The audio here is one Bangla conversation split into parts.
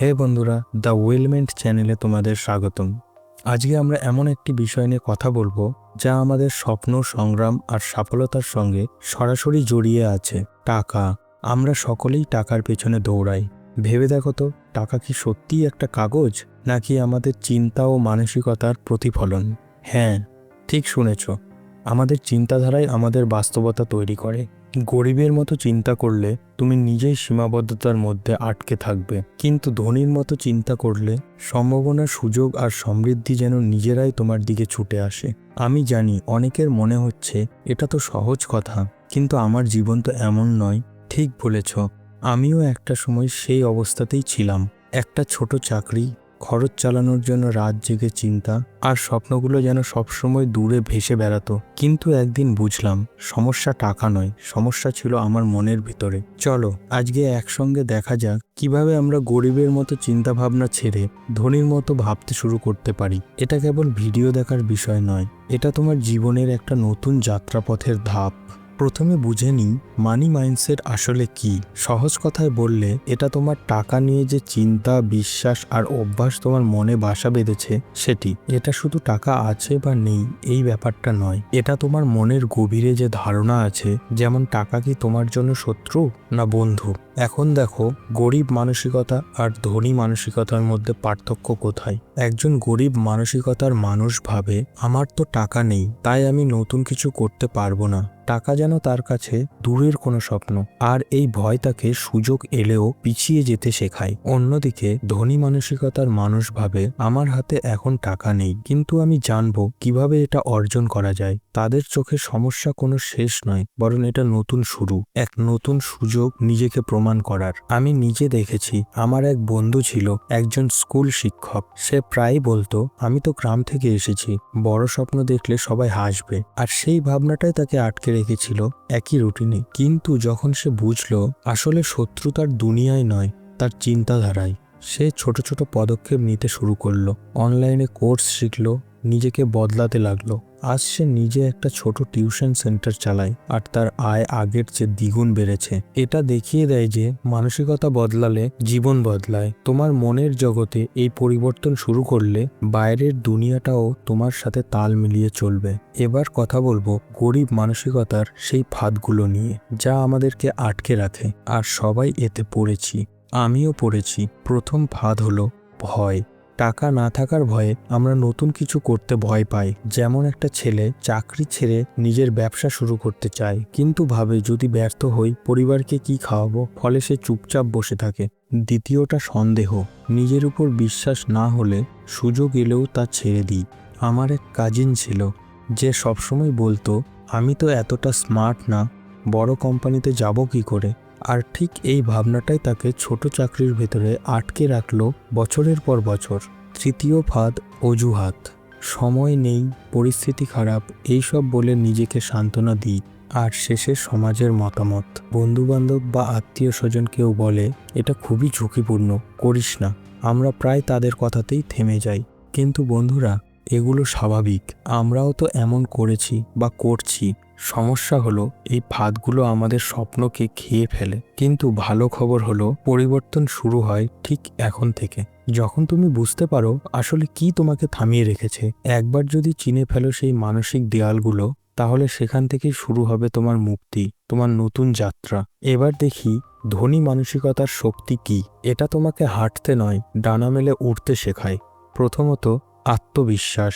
হে বন্ধুরা, দ্য ওয়েলমেন্ট চ্যানেলে তোমাদের স্বাগতম। আজকে আমরা এমন একটি বিষয় নিয়ে কথা বলব, যা আমাদের স্বপ্ন, সংগ্রাম আর সফলতার সঙ্গে সরাসরি জড়িয়ে আছে। টাকা। আমরা সকলেই টাকার পেছনে দৌড়াই। ভেবে দেখো তো, টাকা কি সত্যিই একটা কাগজ, নাকি আমাদের চিন্তা ও মানসিকতার প্রতিফলন? হ্যাঁ ঠিক শুনেছ। আমাদের চিন্তাধারাই আমাদের বাস্তবতা তৈরি করে। গরিবের মতো চিন্তা করলে তুমি নিজেই সীমাবদ্ধতার মধ্যে আটকে থাকবে। কিন্তু ধনীর মতো চিন্তা করলে সম্ভাবনা সুযোগ আর সমৃদ্ধি যেন নিজেরাই তোমার দিকে ছুটে আসে। আমি জানি অনেকের মনে হচ্ছে, এটা তো সহজ কথা, কিন্তু আমার জীবন তো এমন নয়। ঠিক বলেছ, আমিও একটা সময় সেই অবস্থাতেই ছিলাম। একটা ছোট চাকরি খরচ চালানোর জন্য রাত জেগে চিন্তা আর স্বপ্নগুলো যেন সবসময় দূরে ভেসে বেড়াতো। কিন্তু একদিন বুঝলাম, সমস্যা টাকা নয়, সমস্যা ছিল আমার মনের ভিতরে। চলো, আজকে একসঙ্গে দেখা যাক কীভাবে আমরা গরিবের মতো চিন্তা ভাবনা ছেড়ে ধনীর মতো ভাবতে শুরু করতে পারি। এটা কেবল ভিডিও দেখার বিষয় নয়, এটা তোমার জীবনের একটা নতুন যাত্রাপথের ধাপ। প্রথমে বুঝে নিই মানি মাইন্ডসেট আসলে কি? সহজ কথায় বললে, এটা তোমার টাকা নিয়ে যে চিন্তা, বিশ্বাস আর অভ্যাস তোমার মনে বাসা বেঁধেছে, সেটি। এটা শুধু টাকা আছে বা নেই, এই ব্যাপারটা নয়। এটা তোমার মনের গভীরে যে ধারণা আছে, যেমন টাকা কি তোমার জন্য শত্রু না বন্ধু? এখন দেখো, গরিব মানসিকতা আর ধনী মানসিকতার মধ্যে পার্থক্য কোথায়? একজন গরিব মানসিকতার মানুষ ভাবে, আমার তো টাকা নেই, তাই আমি নতুন কিছু করতে পারব না। টাকা যেন তার কাছে দূরের কোনো স্বপ্ন, আর এই ভয় তাকে সুযোগ এলেও পিছিয়ে যেতে শেখায়। অন্যদিকে, ধনী মানসিকতার মানুষ ভাবে, আমার হাতে এখন টাকা নেই, কিন্তু আমি জানব কীভাবে এটা অর্জন করা যায়। তাদের চোখে সমস্যা কোনো শেষ নয়, বরং এটা নতুন শুরু। এক নতুন সুযোগ নিজেকে প্রমাণ করার। আমি নিজে দেখেছি, আমার এক বন্ধু ছিল একজন স্কুল শিক্ষক। সে প্রায়ই বলতো, আমি তো গ্রাম থেকে এসেছি, বড় স্বপ্ন দেখলে সবাই হাসবে। আর সেই ভাবনাটাই তাকে আটকে রেখেছিল একই রুটিনে। কিন্তু যখন সে বুঝলো, আসলে শত্রু তার দুনিয়ায় নয়, তার চিন্তাধারায়। সে ছোট ছোট পদক্ষেপ নিতে শুরু করল। অনলাইনে কোর্স শিখলো নিজেকে বদলাতে লাগল। আজ সে নিজে একটা ছোট টিউশন সেন্টার চালায় আর তার আয় আগের চেয়ে দ্বিগুণ বেড়েছে। এটা দেখিয়ে দেয় যে, মানসিকতা বদলালে জীবন বদলায়। তোমার মনের জগতে এই পরিবর্তন শুরু করলে বাইরের দুনিয়াটাও তোমার সাথে তাল মিলিয়ে চলবে। এবার কথা বলব গরিব মানসিকতার সেই ফাঁদগুলো নিয়ে, যা আমাদেরকে আটকে রাখে। আর সবাই এতে পড়েছি। আমিও পড়েছি। প্রথম ফাঁদ হলো ভয়। টাকা না থাকার ভয়ে আমরা নতুন কিছু করতে ভয় পাই। যেমন একটা ছেলে চাকরি ছেড়ে নিজের ব্যবসা শুরু করতে চায়। কিন্তু ভাবে যদি ব্যর্থ হই, পরিবারকে কি খাওয়াবো? ফলে সে চুপচাপ বসে থাকে। দ্বিতীয়টা সন্দেহ। নিজের উপর বিশ্বাস না হলে সুযোগ এলেও তা ছেড়ে দিই। আমার এক কাজিন ছিল। যে সবসময় বলতো, আমি তো এতটা স্মার্ট না, বড় কোম্পানিতে যাব কি করে? আর ঠিক এই ভাবনাটাই তাকে ছোট চাকরির ভেতরে আটকে রাখল বছরের পর বছর। তৃতীয় ফাঁদ, অজুহাত। সময় নেই, পরিস্থিতি খারাপ, এইসব বলে নিজেকে সান্ত্বনা দিই। আর শেষে সমাজের মতামত। বন্ধুবান্ধব বা আত্মীয় স্বজন কেউ বলে, এটা খুবই ঝুঁকিপূর্ণ, করিস না। আমরা প্রায় তাদের কথাতেই থেমে যাই। কিন্তু বন্ধুরা, এগুলো স্বাভাবিক। আমরাও তো এমন করেছি বা করছি। সমস্যা হলো, এই ফাঁদগুলো আমাদের স্বপ্নকে খেয়ে ফেলে। কিন্তু ভালো খবর হলো, পরিবর্তন শুরু হয় ঠিক এখন থেকে। যখন তুমি বুঝতে পারো আসলে কি তোমাকে থামিয়ে রেখেছে, একবার যদি চিনে ফেলো সেই মানসিক দেয়ালগুলো, তাহলে সেখান থেকেই শুরু হবে তোমার মুক্তি, তোমার নতুন যাত্রা। এবার দেখি, ধনী মানসিকতার শক্তি কি? এটা তোমাকে হাঁটতে নয়, ডানা মেলে উঠতে শেখায়। প্রথমত, আত্মবিশ্বাস।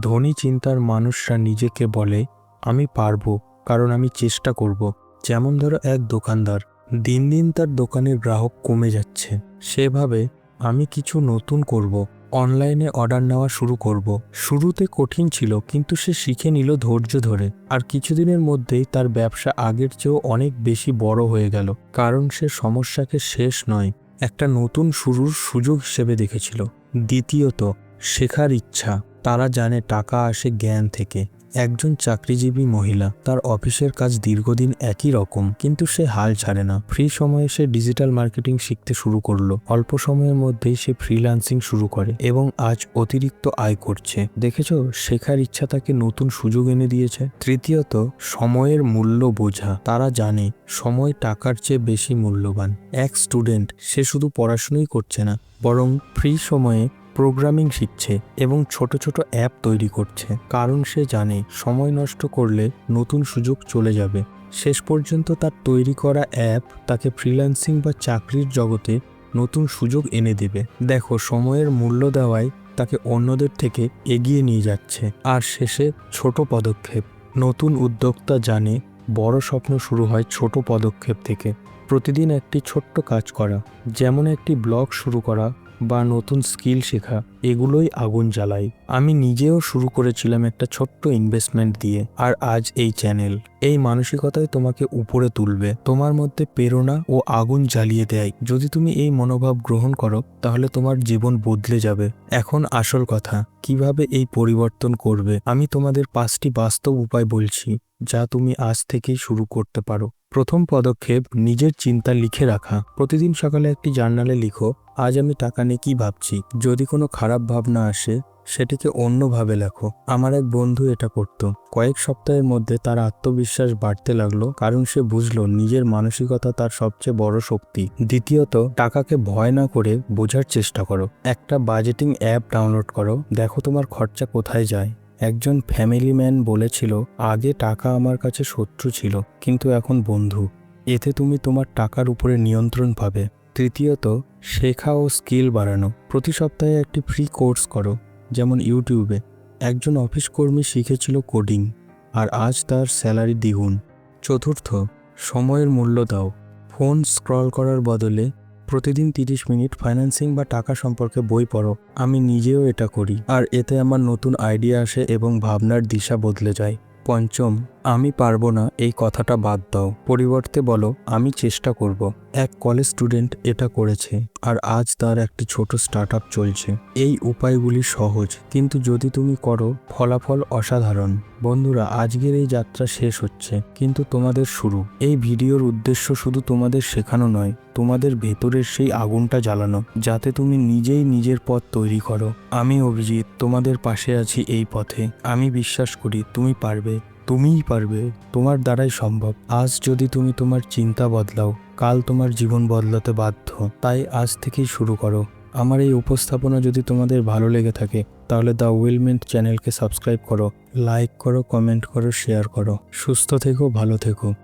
ধনী চিন্তার মানুষরা নিজেকে বলে আমি পারব, কারণ আমি চেষ্টা করব। যেমন ধরো এক দোকানদার, দিন দিন তার দোকানের গ্রাহক কমে যাচ্ছে। সেভাবে আমি কিছু নতুন করব, অনলাইনে অর্ডার নেওয়া শুরু করব। শুরুতে কঠিন ছিল, কিন্তু সে শিখে নিল ধৈর্য ধরে। আর কিছুদিনের মধ্যেই তার ব্যবসা আগের চেয়েও অনেক বেশি বড় হয়ে গেল, কারণ সে সমস্যাকে শেষ নয়, একটা নতুন শুরুর সুযোগ হিসেবে দেখেছিল। দ্বিতীয়ত, শেখার ইচ্ছা, তারা জানে টাকা আসে জ্ঞান থেকে। একজন চাকরিজীবী মহিলা, তার অফিসের কাজ দীর্ঘদিন একই রকম, কিন্তু সে হাল ছাড়ে না। ফ্রি সময়ে সে ডিজিটাল মার্কেটিং শিখতে শুরু করল। অল্প সময়ের মধ্যেই সে ফ্রিল্যান্সিং শুরু করে এবং আজ অতিরিক্ত আয় করছে। দেখেছ, শেখার ইচ্ছা তাকে নতুন সুযোগ এনে দিয়েছে। তৃতীয়ত, সময়ের মূল্য বোঝা। তারা জানে, সময় টাকার চেয়ে বেশি মূল্যবান। এক স্টুডেন্ট, সে শুধু পড়াশুনোই করছে না, বরং ফ্রি সময়ে প্রোগ্রামিং শিখছে এবং ছোট ছোট অ্যাপ তৈরি করছে। কারণ সে জানে, সময় নষ্ট করলে নতুন সুযোগ চলে যাবে। শেষ পর্যন্ত তার তৈরি করা অ্যাপ তাকে ফ্রিল্যান্সিং বা চাকরির জগতে নতুন সুযোগ এনে দেবে। দেখো, সময়ের মূল্য দেওয়ায় তাকে অন্যদের থেকে এগিয়ে নিয়ে যাচ্ছে। আর শেষে ছোট পদক্ষেপ। নতুন উদ্যোক্তা জানে, বড় স্বপ্ন শুরু হয় ছোট পদক্ষেপ থেকে। প্রতিদিন একটি ছোট্ট কাজ করা, যেমন একটি ব্লগ শুরু করা বা নতুন স্কিল শেখা, এগুলোই আগুন জ্বালায়। আমি নিজেও শুরু করেছিলাম একটা ছোট্ট ইনভেস্টমেন্ট দিয়ে, আর আজ এই চ্যানেল এই মানসিকতাই তোমাকে উপরে তুলবে। তোমার মধ্যে প্রেরণা ও আগুন জ্বালিয়ে দেয়। যদি তুমি এই মনোভাব গ্রহণ করো, তাহলে তোমার জীবন বদলে যাবে। এখন আসল কথা, কীভাবে এই পরিবর্তন করবে? আমি তোমাদের পাঁচটি বাস্তব উপায় বলছি, যা তুমি আজ থেকেই শুরু করতে পারো। প্রথম পদক্ষেপ, নিজের চিন্তা লিখে রাখা। প্রতিদিন সকালে একটি জার্নালে লিখো আজ আমি টাকা নিয়ে কি ভাবছি? যদি কোনো খারাপ ভাবনা আসে, সেটিকে অন্যভাবে লেখো। আমার এক বন্ধু এটা করত। কয়েক সপ্তাহের মধ্যে তার আত্মবিশ্বাস বাড়তে লাগল, কারণ সে বুঝলো নিজের মানসিকতা তার সবচেয়ে বড় শক্তি। দ্বিতীয়ত, টাকাকে ভয় না করে বোঝার চেষ্টা করো। একটা বাজেটিং অ্যাপ ডাউনলোড করো। দেখো তোমার খরচা কোথায় যায়। একজন ফ্যামিলি ম্যান বলেছিল, আগে টাকা আমার কাছে শত্রু ছিল, কিন্তু এখন বন্ধু। এতে তুমি তোমার টাকার উপরে নিয়ন্ত্রণ পাবে। তৃতীয়ত, শেখা ও স্কিল বাড়ানো। প্রতি সপ্তাহে একটি ফ্রি কোর্স করো, যেমন ইউটিউবে। একজন অফিস কর্মী শিখেছিল কোডিং আর আজ তার স্যালারি দ্বিগুণ। চতুর্থ, সময়ের মূল্য দাও। ফোন স্ক্রল করার বদলে প্রতিদিন তিরিশ মিনিট ফাইন্যান্সিং বা টাকা সম্পর্কে বই পড়ো। আমি নিজেও এটা করি। আর এতে আমার নতুন আইডিয়া আসে এবং ভাবনার দিশা বদলে যায়। পঞ্চম আমি পারব না, এই কথাটা বাদ দাও। পরিবর্তে বলো, আমি চেষ্টা করব। এক কলেজ স্টুডেন্ট এটা করেছে, আর আজ তার একটি ছোট স্টার্ট চলছে। এই উপায়গুলি সহজ, কিন্তু যদি তুমি করো, ফলাফল অসাধারণ। বন্ধুরা, আজকের এই যাত্রা শেষ হচ্ছে, কিন্তু তোমাদের শুরু। এই ভিডিওর উদ্দেশ্য শুধু তোমাদের শেখানো নয়, তোমাদের ভেতরের সেই আগুনটা জ্বালানো, যাতে তুমি নিজেই নিজের পথ তৈরি করো। আমি অভিজিৎ, তোমাদের পাশে আছি এই পথে। আমি বিশ্বাস করি, তুমি পারবে। তুমিই পারবে, তোমার দ্বারাই সম্ভব। আজ যদি তুমি তোমার চিন্তা বদলাও, কাল তোমার জীবন বদলাতে বাধ্য। তাই আজ থেকেই শুরু করো। আমার এই উপস্থাপনা যদি তোমাদের ভালো লেগে থাকে, তাহলে দ্য উইলমেন্ট চ্যানেলকে সাবস্ক্রাইব করো, লাইক করো, কমেন্ট করো, শেয়ার করো। সুস্থ থেকো, ভালো থেকো।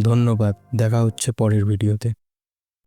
ধন্যবাদ। দেখা হচ্ছে পরের ভিডিওতে।